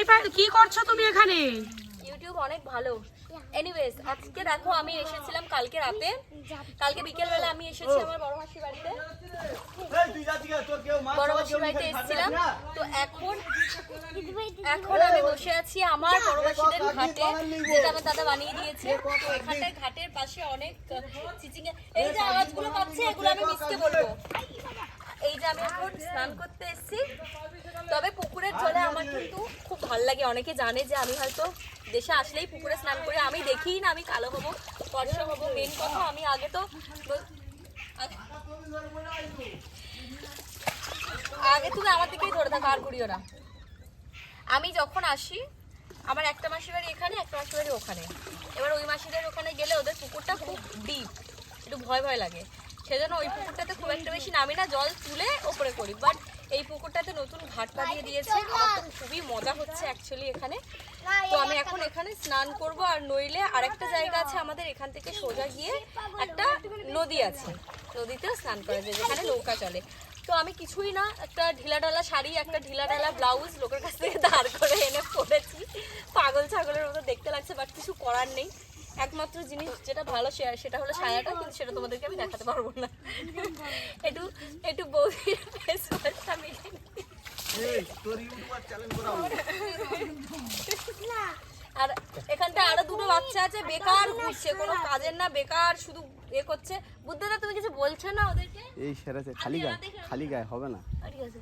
এই কি করছ তুমি এখানে? ইউটিউব অনেক ভালো। এনিওয়েজ আজকে দেখো, আমি এসেছিলাম কালকে রাতে। কালকে বিকেলবেলা আমি এসেছি আমার বড় মাসির বাড়িতে। বড় মাসির বাড়িতে এসেছিলাম। তো এখন এখন আমি বসে আছি আমার বড় মাসিদের ঘাটে, যেটা আমার দাদা বানিয়ে দিয়েছে। তো এখানটায় ঘাটের পাশে অনেক চিচিঙ্গা এই যে আওয়াজগুলো পাচ্ছে, এগুলো আমি মিসকে বলব। এই যে আমি এখন স্নান করতে এসেছি। তবে পুকুরের জলে আমার কিন্তু খুব ভালো লাগে। অনেকে জানে যে আমি হয়তো দেশে আসলেই পুকুরে স্নান করি আমি দেখিই না, আমি কালো হব, ফর্সা হব মেন কথা, আমি আগে তো আগে তুমি আমার দিকেই ধরে থাকো, আর ঘুরিও না। আমি যখন আসি, আমার একটা মাসির বাড়ি এখানে, একটা মাসির বাড়ি ওখানে। এবার ওই মাসিদের ওখানে গেলে ওদের পুকুরটা খুব ডিপ একটু ভয় ভয় লাগে। সেজন্য ওই পুকুরটাতে খুব একটা বেশি নামি না, জল তুলে ওপরে করি। বাট পুকুরটাতে নতুন ঘাট বাঁধিয়ে দিয়েছে। আমার তো খুবই মজা হচ্ছে অ্যাকচুয়ালি এখানে। তো আমি এখন এখানে স্নান করব আর নইলে আরেকটা জায়গা আছে আমাদের এখান থেকে সোজা গিয়ে একটা নদী আছে। নদীতেও স্নান করা যায় যেখানে নৌকা চলে। তো আমি কিছুই না একটা ঢিলা ঢালা শাড়ি একটা ঢিলা ঢালা ব্লাউজ লোকের কাছ থেকে দাঁড় করে এনে পরেছি। পাগল ছাগলের মতো দেখতে লাগছে বাট কিছু করার নেই। একমাত্র জিনিস যেটা ভালো সে- সেটা হলো সায়াটা কিন্তু সেটা তোমাদেরকে আমি দেখাতে পারব না। একটু একটু বৌদির ফেস ওয়াশটা মেখে নিই। আর এখানটা আরও দুটো বাচ্চা আছে বেকার ঘুরছে কোনো কাজের না বেকার শুধু এ করছে। বুদ্ধদা তুমি কিছু বলছো না ওদেরকে? এই সেরেছে খালি গায়ে খালি গায়ে হবে না। ঠিক আছে।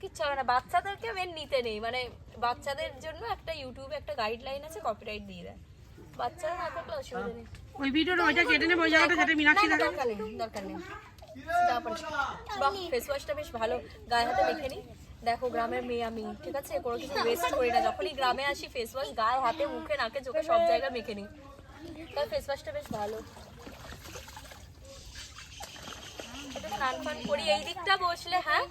কিচ্ছু হবে না বাচ্চাদেরকে মেন নিতে নেই। মানে বাচ্চাদের জন্য একটা ইউটিউবে একটা গাইডলাইন আছে কপিরাইট দিয়ে দেয়। বাচ্চারা না থাকলে অসুবিধা নেই। ওই ভিডিওর ওইটা কেটে নেব ওই জায়গাটা যেটা মীনাক্ষী দরকার নেই দরকার নেই। পারিস। বাহ ফেস ওয়াশটা বেশ ভালো। গায়ে হাতে মেখে নি। দেখো গ্রামের মেয়ে আমি ঠিক আছে? কোনো কিছু ওয়েস্ট করি না। যখনই গ্রামে আসি ফেস ওয়াশ গায়ে হাতে মুখে নাকে চোখে সব জায়গায় মেখে নিই তাই ফেস ওয়াশটা বেশ ভালো। স্নান ফান করি। এই দিকটা বসলে হ্যাঁ?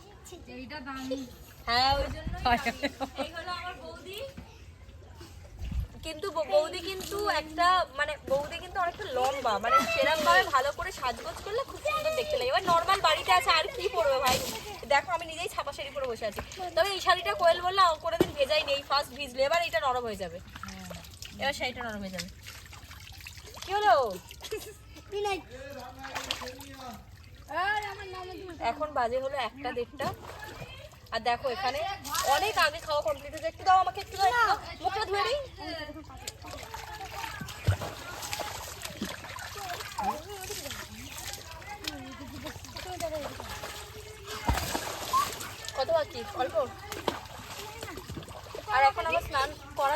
হ্যাঁ ওই জন্য এই হলো আমার বৌদি। কিন্তু বৌদি কিন্তু একটা মানে বৌদি কিন্তু অনেকটা লম্বা মানে সেরকম ভাবে ভালো করে সাজগোজ করলে খুব সুন্দর দেখতে লাগে। এবার নর্মাল বাড়িতে আছে, আর কি পরবে ভাই? দেখো, আমি নিজেই ছাপা শাড়ি পরে বসে আছি। তবে এই শাড়িটা কোয়েল বললে করে দিন ভেজাই নেই ফার্স্ট ভিজলে। এবার এটা নরম হয়ে যাবে। এবার শাড়িটা নরম হয়ে যাবে। কি হলো? এখন বাজে হলো একটা দেড়টা। আর দেখো এখানে অনেক আগে খাওয়া কমপ্লিট হয়েছে। একটু দাও আমাকে একটু দাও। মুখটা কত বাকি? অল্প? আর এখন আমার স্নান করা